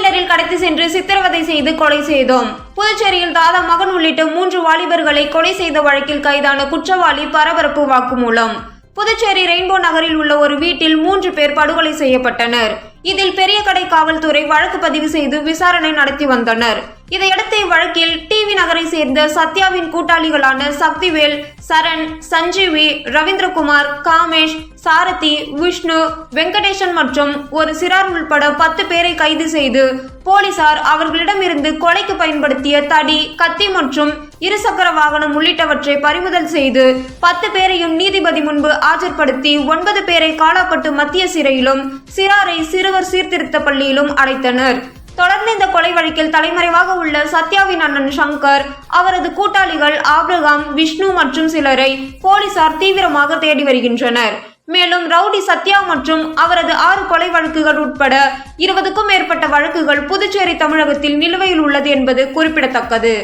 டூவீலரில் கடத்தி சென்று சித்திரவதை செய்து கொலை செய்தோம். புதுச்சேரியில் தாதா மகன் உள்ளிட்ட மூன்று வாலிபர்களை கொலை செய்த வழக்கில் கைதான குற்றவாளி பரபரப்பு வாக்குமூலம். புதுச்சேரி ரெயின்போ நகரில் உள்ள ஒரு வீட்டில் மூன்று பேர் படுகொலை செய்யப்பட்டனர். இதில் பெரிய கடை காவல்துறை வழக்கு பதிவு செய்து விசாரணை நடத்தி வந்தனர். இதையடுத்து இவ்வழக்கில் டிவி நகரை சேர்ந்த சத்யாவின் கூட்டாளிகளான சக்திவேல் சரண் சஞ்சீவி ரவீந்திரகுமார் காமேஷ் சாரதி விஷ்ணு வெங்கடேசன் மற்றும் ஒரு சிறார் உள்பட பத்து பேரை கைது செய்து போலீசார் அவர்களிடமிருந்து கொலைக்கு பயன்படுத்திய தடி கத்தி மற்றும் இருசக்கர வாகனம் உள்ளிட்டவற்றை பறிமுதல் செய்து பத்து பேரையும் நீதிபதி முன்பு ஆஜர்படுத்தி ஒன்பது பேரை காலாப்பட்டு மத்திய சிறையிலும் சிறாரை சிறுவர் சீர்திருத்த பள்ளியிலும் அடைத்தனர். தொடர்ந்து இந்த கொலை வழக்கில் தலைமறைவாக உள்ள சத்யாவின் அண்ணன் சங்கர் அவரது கூட்டாளிகள் ஆப்ரகாம் விஷ்ணு மற்றும் சிலரை போலீசார் தீவிரமாக தேடி வருகின்றனர். மேலும் ரவுடி சத்யா மற்றும் அவரது ஆறு கொலை வழக்குகள் உட்பட இருபதுக்கும் மேற்பட்ட வழக்குகள் புதுச்சேரி தமிழகத்தில் நிலுவையில் உள்ளது என்பது குறிப்பிடத்தக்கது.